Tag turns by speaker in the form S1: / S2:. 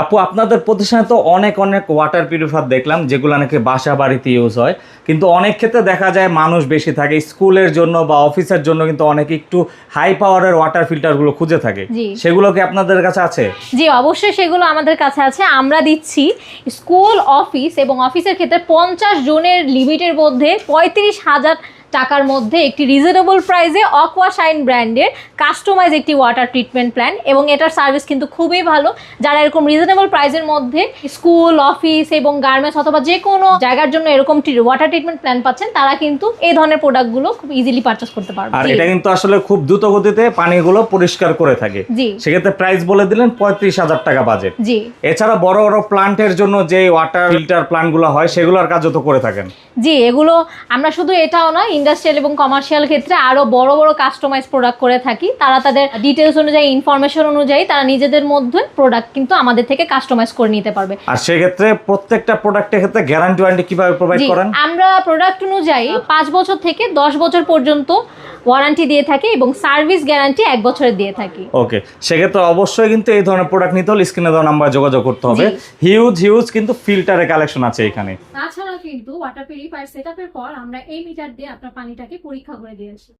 S1: আপু আপনাদের প্রতিষ্ঠানে তো অনেক অনেক ওয়াটার পিউরিফায়ার দেখলাম যেগুলো নাকি বাসা বাড়িতে ইউজ হয়। কিন্তু অনেক ক্ষেত্রে দেখা যায় মানুষ বেশি থাকে স্কুলের জন্য বা অফিসের জন্য কিন্তু অনেকে একটু হাই পাওয়ারের ওয়াটার ফিল্টারগুলো খুঁজে থাকে। সেগুলো কি আপনাদের কাছে আছে?
S2: জি অবশ্যই সেগুলো আমাদের কাছে আছে। আমরা দিচ্ছি স্কুল অফিস এবং অফিসের ক্ষেত্রে পঞ্চাশ জনের লিমিটের মধ্যে পঁয়ত্রিশ হাজার টাকার মধ্যে একটি রিজনেবল প্রাইসে অকোয়া শাইন ব্র্যান্ডের কাস্টমাইজ একটি ওয়াটার ট্রিটমেন্ট প্ল্যান এবং এটার সার্ভিস কিন্তু খুবই ভালো। যারা এরকম রিজনেবল প্রাইসের মধ্যে স্কুল অফিস এবং গার্মেন্টস অথবা যে কোনো জায়গার জন্য এরকম ওয়াটার ট্রিটমেন্ট প্ল্যান পাচ্ছেন তারা কিন্তু এই ধরনের প্রোডাক্টগুলো খুব ইজিলি পারচেস করতে পারবে।
S1: আর এটা কিন্তু আসলে খুব দ্রুত গতিতে পানিগুলো পরিষ্কার করে থাকে।
S2: জি।
S1: সেক্ষেত্রে প্রাইস বলে দিলেন পঁয়ত্রিশ হাজার টাকা বাজেট
S2: জি।
S1: এছাড়া বড় বড় প্লান্টের জন্য যে ওয়াটার ফিল্টার প্লান্টগুলো হয় সেগুলোর কাজও তো করে থাকেন।
S2: জি এগুলো আমরা শুধু এটাও না ইন্ডাস্ট্রিয়াল এবং কমার্শিয়াল ক্ষেত্রে আরও বড় বড় কাস্টমাইজ প্রোডাক্ট করে থাকি। তারা তাদের ডিটেলস অনুযায়ী ইনফরমেশন অনুযায়ী তারা নিজেদের মধ্যে প্রোডাক্ট কিন্তু আমাদের থেকে কাস্টমাইজ করে নিতে পারবে।
S1: আর সেক্ষেত্রে প্রত্যেকটা প্রোডাক্টের ক্ষেত্রে গ্যারান্টি ওয়ারেন্টি কীভাবে প্রোভাইড করেন?
S2: আমরা প্রোডাক্ট অনুযায়ী পাঁচ বছর থেকে দশ বছর পর্যন্ত ওয়ারেন্টি দিয়ে থাকি এবং সার্ভিস গ্যারান্টি এক বছরের দিয়ে থাকি।
S1: ওকে সেক্ষেত্রে অবশ্যই কিন্তু এই ধরনের প্রোডাক্ট নিতে হলে স্ক্রিনে দেওয়া নাম্বার যোগাযোগ করতে হবে। হিউজ হিউজ কিন্তু ফিল্টারের কালেকশন আছে এখানে।
S3: তাছাড়া কিন্তু ওয়াটার পিউরিফায়ার সেটআপের পর আমরা এই মিটার দিয়ে আপনার পানিটাকে পরীক্ষা করে দিয়ে আসি।